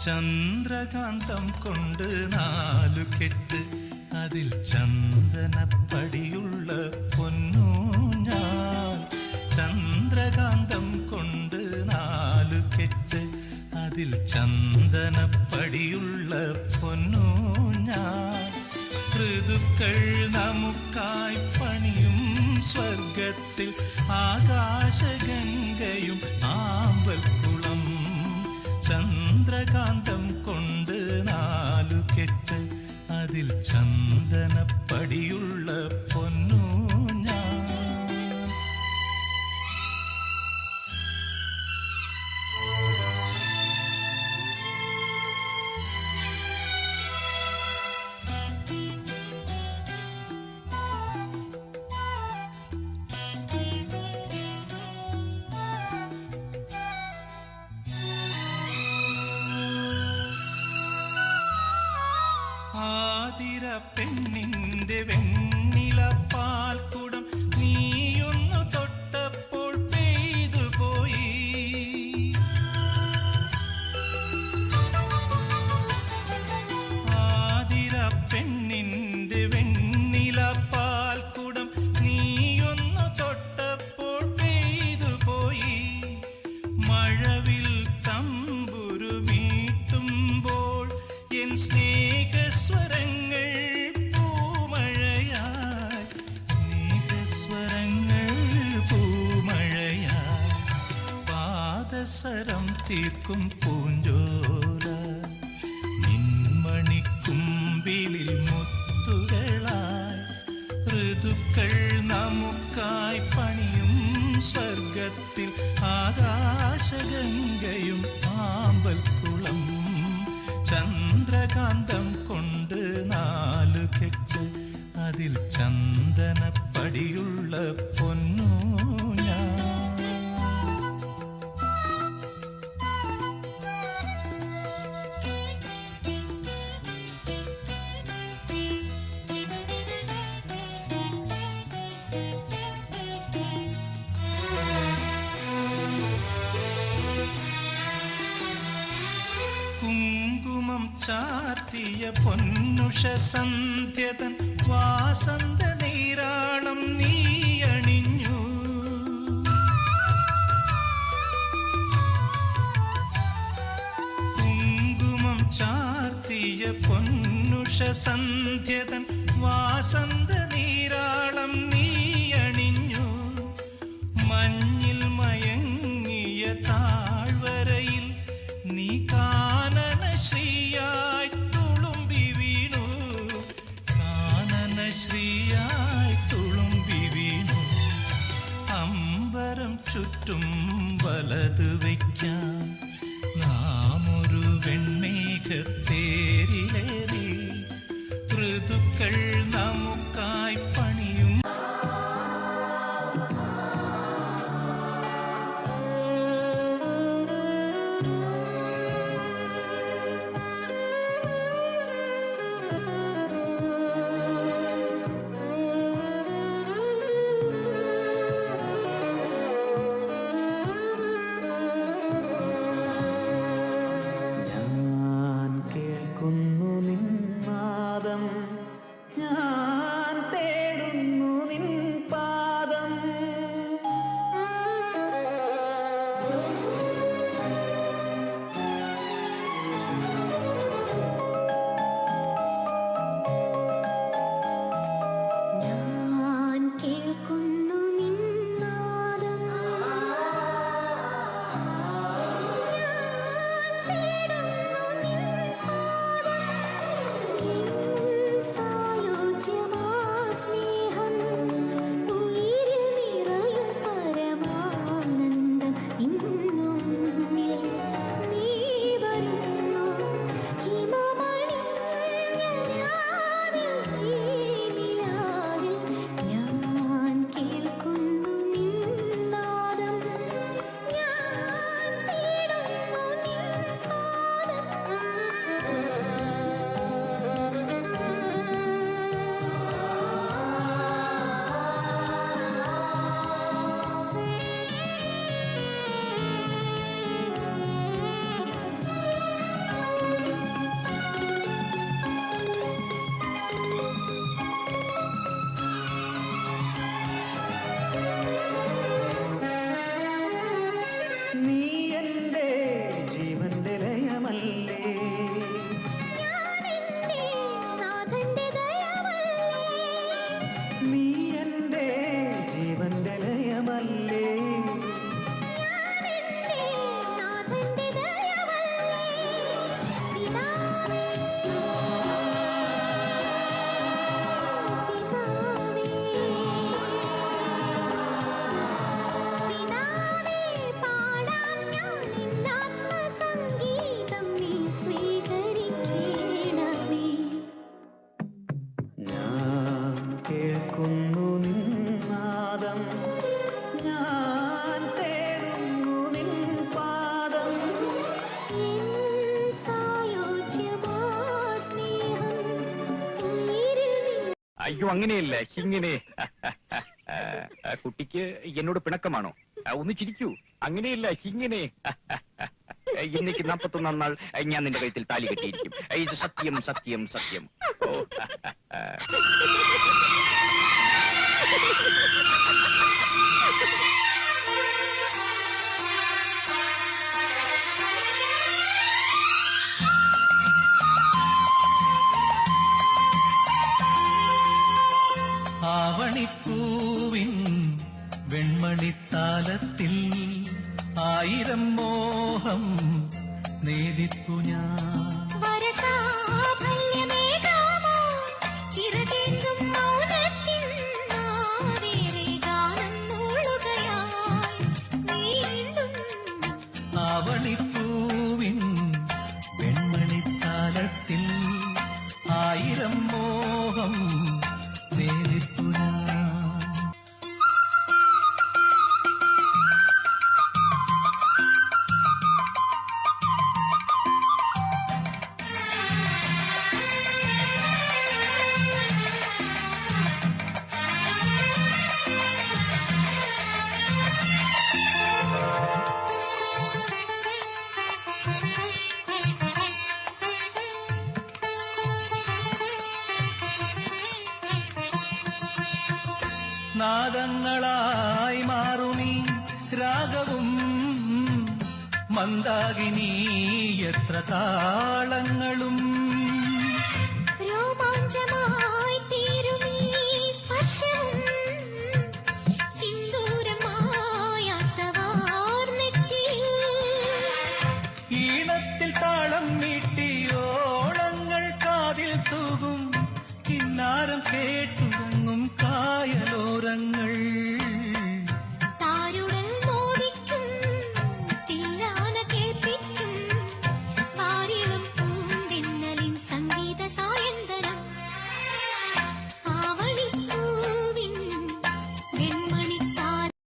ചന്ദ്രകാന്തം കൊണ്ട് നാലു കെട്ട് അതിൽ ചന്ദനപ്പടിയുള്ള പൊന്നൂഞ്ഞാൽ ചന്ദ്രകാന്തം കൊണ്ട് നാലു കെട്ട് അതിൽ ചന്ദനപ്പടിയുള്ള പൊന്നൂഞ്ഞാൽ ഋതുക്കൾ നമുക്കായി പണിയും സ്വർഗത്തിൽ ആകാശഗംഗയും അതിൽ പെണ്ണിന്റെ വെണ്ണില കുടം നീയൊന്നു തൊട്ടപ്പോൾ പെയ്തു പോയി. ആതിര പെണ്ണിന്റെ വെണ്ണില കുടം നീയൊന്നു തൊട്ടപ്പോൾ പെയ്തു പോയി. മഴവിൽ തമ്പുരു മീട്ടുമ്പോൾ എൻ സ്നേഹസ്വരങ്ങൾ പാദസരം തീർക്കും പൂഞ്ചോല. നിന്മണിക്കുമ്പിളിൽ മുത്തുകളായി ഋതുക്കൾ നമുക്കായി പണിയും സ്വർഗത്തിൽ ആകാശഗംഗയും ആമ്പൽക്കുളം ചന്ദ്രകാന്തം ചാർത്തിയ പൊന്നുഷ സന്ധ്യതൻ വാസന്ത നീരാണം നീയണിഞ്ഞു കുങ്കുമം ചാർത്തിയ പൊന്നുഷ സന്ധ്യതൻ വാസന്ത வலதுவை അയ്യോ അങ്ങനെയല്ല. ഇങ്ങനെ. കുട്ടിക്ക് എന്നോട് പിണക്കമാണോ? ഒന്ന് ചിരിക്കൂ. അങ്ങനെയല്ല ഇങ്ങനെ. എനിക്ക് നാപ്പത്തൊന്നാം നാൾ ഞാൻ നിന്റെ കഴുത്തിൽ താലി കെട്ടിയിരിക്കും. ഇത് സത്യം സത്യം സത്യം. ഓ. നേദിപ്പു ഞാൻ. ആവണിപ്പൂവിൻ വെൺമണിത്താലത്തിൽ ആയിരം മോഹം നാദങ്ങളായി മാറുമീ രാഗവും മന്ദാകിനി എത്ര താളങ്ങളും. സ്പർശവും